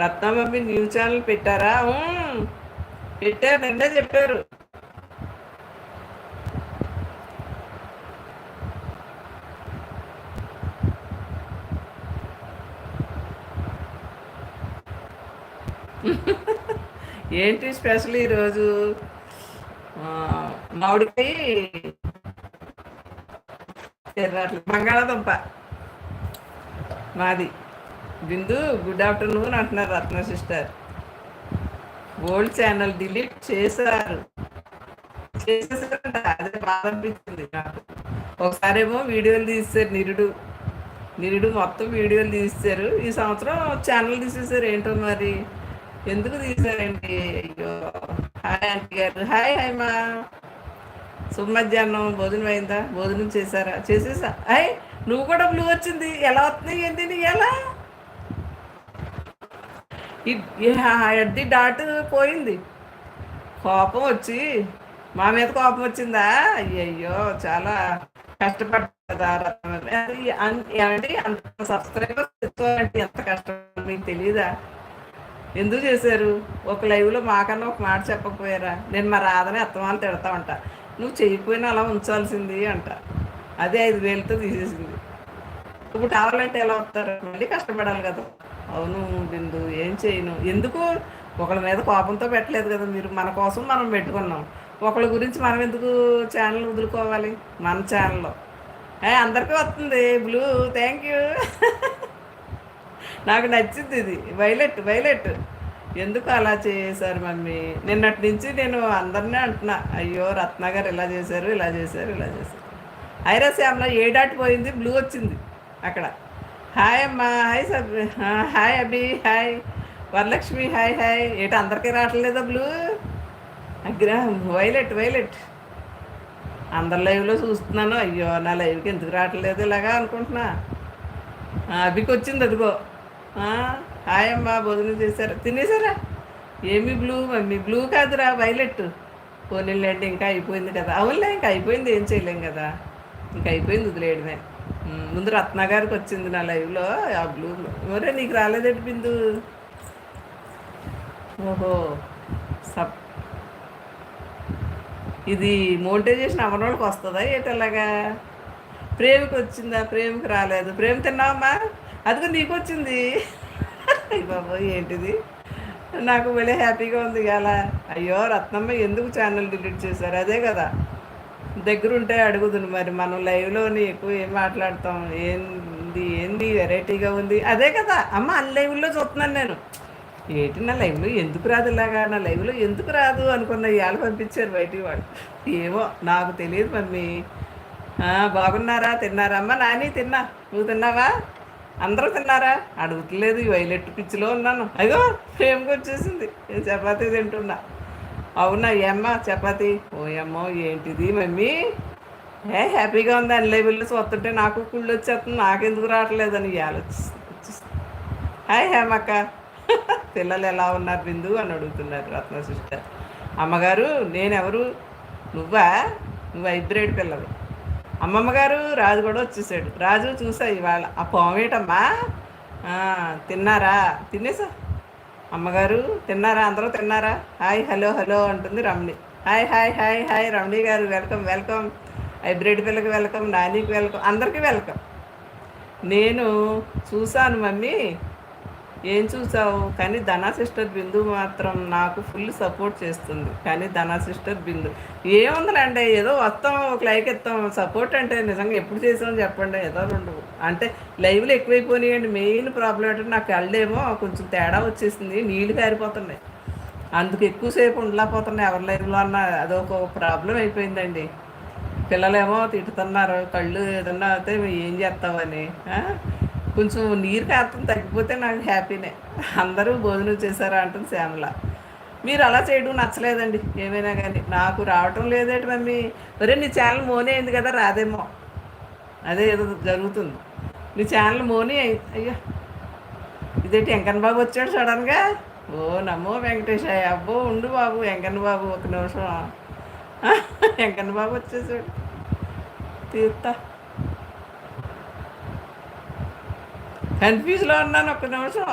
రత్నమమ్మి news channel పెట్టారా? పెట్టారు నిన్నే చెప్పారు. ఏంటి స్పెషల్ ఈరోజు? మామిడికాయ బంగాళాదుంప. మాది. బిందు గుడ్ ఆఫ్టర్నూన్ అంటున్నారు Ratna sister. Old channel delete చేశారు. చేసేసారంట అదే బాధ అనిపించింది నాకు ఒకసారేమో వీడియోలు తీస్తారు నిరుడు. నిరుడు మొత్తం వీడియోలు తీస్తారు ఈ సంవత్సరం ఛానల్ తీసేసారు ఏంటో మరి? ఎందుకు తీసారండి అయ్యో హాయ్ ఆంటీ గారు. హాయ్ హాయ్ మా. మధ్యాహ్నం భోజనం అయిందా? భోజనం చేశారా? చేసేసా. హాయ్ నువ్వు కూడా బ్లూ వచ్చింది. ఎలా వస్తుంది ఏంటి ఎలా? ఎడ్ది డాట్ పోయింది. కోపం వచ్చి మా మీద కోపం వచ్చిందా? అయ్యయ్యో చాలా కష్టపడ్డా ఏమంటే అంత సబ్స్క్రైబర్స్ ఎంత కష్టం? మీకు తెలియదా ఎందుకు చేశారు? ఒక లైవ్లో మాకన్నా ఒక మాట చెప్పకపోయారా? నేను మా రాధని అత్తమాలు తిడతా ఉంటా. నువ్వు చేయకపోయినా అలా ఉంచాల్సింది అంట. అదే ఐదు వేలతో తీసేసింది. ఇప్పుడు కావాలంటే ఎలా వస్తారు? మళ్ళీ కష్టపడాలి కదా. అవును బిందు ఏం చేయను? ఎందుకు? ఒకళ్ళ మీద కోపంతో పెట్టలేదు కదా మీరు. మన కోసం మనం పెట్టుకున్నాం. ఒకళ్ళ గురించి మనం ఎందుకు ఛానల్ వదులుకోవాలి? మన ఛానల్లో అందరికీ వస్తుంది. బ్లూ థ్యాంక్ యూ నాకు నచ్చింది ఇది. వైలెట్ వైలెట్ ఎందుకు అలా చేశారు మమ్మీ? నిన్నటి నుంచి నేను అందరినీ అంటున్నా అయ్యో రత్న గారు ఇలా చేశారు ఇలా చేశారు ఇలా చేశారు. ఐరాశ్యామలో ఏ డాట్ పోయింది? బ్లూ వచ్చింది అక్కడ. హాయ్ అమ్మా hi sub hi Abhi hi. Varalakshmi hi hi. ఏట అందరికీ రావట్లేదా బ్లూ? అగ్రహం violet violet. అందరి లైవ్లో చూస్తున్నాను. అయ్యో నా లైవ్కి ఎందుకు రావట్లేదు ఇలాగా అనుకుంటున్నా. అభికి వచ్చింది అదిగో. హాయ్ అమ్మా భోజనం చేశారా? తినేసారా ఏమి బ్లూ? మమ్మీ బ్లూ కాదురా వైలెట్. పోనీళ్ళండి ఇంకా అయిపోయింది కదా. అవునులే ఇంకా అయిపోయింది ఏం చేయలేం కదా. ఇంకా అయిపోయింది వదిలేయడమే. ముందు రత్న గారికి వచ్చింది నా లైవ్లో ఆ బ్లూ మరే నీకు రాలేదేంటి బిందు? ఓహో సప్ ఇది మోనిటైజేషన్ అవ్వనోళ్ళకి వస్తుందా ఏటలాగా ప్రేమికి వచ్చిందా? ప్రేమికి రాలేదు. ప్రేమ తిన్నావమ్మా అదిగో నీకు వచ్చింది. బాబు ఏంటిది? నాకు వెళ్ళి హ్యాపీగా ఉంది అలా అయ్యో రత్నమ్మ ఎందుకు ఛానల్ డిలీట్ చేశారు? అదే కదా. దగ్గరుంటే అడుగుదును మరి మనం లైవ్లోని ఎక్కువ ఏం మాట్లాడతాం ఏంది ఏంది వెరైటీగా ఉంది. అదే కదా అమ్మ అన్ని లైవ్లో చూస్తున్నాను నేను. ఏంటి నా లైవ్లో ఎందుకు రాదు ఇలాగా? నా లైవ్లో ఎందుకు రాదు అనుకున్న ఇవాళ పంపించారు బయటికి వాళ్ళు. ఏమో నాకు తెలియదు మమ్మీ. బాగున్నారా? తిన్నారా? అమ్మ నాని తిన్నా. నువ్వు తిన్నావా? అందరూ తిన్నారా? అడుగుతలేదు వైలెట్ పిచ్చిలో ఉన్నాను. అయ్యో ఫ్రేమ్కి వచ్చేసింది. నేను చపాతీ తింటున్నా. అవునా ఏమ్మ చపాతి. ఓయమ్మో ఏంటిది మమ్మీ? ఏ హ్యాపీగా ఉంది అన్ని లెవెల్లో చూస్తుంటే నాకు కుళ్ళు వచ్చేస్తుంది నాకెందుకు రావట్లేదని ఆలోచిస్తుంది హాయ్ హేమక్క. పిల్లలు ఎలా ఉన్నారు బిందు అని అడుగుతున్నారు రత్న సిస్టర్. అమ్మగారు నేనెవరు? నువ్వా? నువ్వు హైబ్రిడ్ పిల్లలు. అమ్మమ్మ గారు రాజు కూడా వచ్చేసాడు. రాజు చూసా ఇవాళ. ఆ పోమేటమ్మా తిన్నారా? తినేసా? అమ్మగారు తిన్నారా? అందరూ తిన్నారా? హాయ్ హలో హలో అంటుంది Ramani. Hi hi hi hi Ramani గారు వెల్కమ్ వెల్కమ్. హైబ్రిడ్ పిల్లకి వెల్కమ్ నానికి వెల్కమ్ అందరికీ వెల్కమ్. నేను చూశాను మమ్మీ ఏం చూసావు? కానీ ధనా సిస్టర్ బిందు మాత్రం నాకు ఫుల్ సపోర్ట్ చేస్తుంది. కానీ ధనా సిస్టర్ బిందు. ఏముందండి ఏదో వస్తాం ఒక లైక్ ఇస్తాం. సపోర్ట్ అంటే నిజంగా ఎప్పుడు చేసామో చెప్పండి ఏదో రెండు. అంటే లైవ్లు ఎక్కువైపోయినాయండి. మెయిన్ ప్రాబ్లం ఏంటంటే నాకు వెళ్ళేమో కొంచెం తేడా వచ్చేసింది నీళ్ళు కారిపోతున్నాయి. అందుకు ఎక్కువసేపు ఉండలేకపోతున్నాయి. ఎవరి లైవ్లో అన్న అదొక ప్రాబ్లం అయిపోయిందండి. పిల్లలేమో తిట్టుతున్నారు కళ్ళు ఏదన్నా అయితే ఏం చేస్తావని కొంచెం నీరు కాస్తం తగ్గిపోతే నాకు హ్యాపీనే. అందరూ భోజనం చేశారా అంటుంది శ్యామల. మీరు అలా చేయడం నచ్చలేదండి ఏమైనా కానీ. నాకు రావటం లేదేంటి మమ్మీ? ఒరే నీ ఛానల్ మోనీ అయింది కదా రాదేమో. అదే ఏదో జరుగుతుంది. నీ ఛానల్ మోనీ అయ్యా. ఇదేంటి వెంకన్న బాబు వచ్చాడు సడన్గా? ఓ నమ్మో వెంకటేశాయ. అబ్బో ఉండు బాబు వెంకన్న బాబు ఒక నిమిషం. వెంకన్న బాబు వచ్చేసాడు. తీర్తా. కన్ఫ్యూజ్లో ఉన్నాను ఒక్క నిమిషం.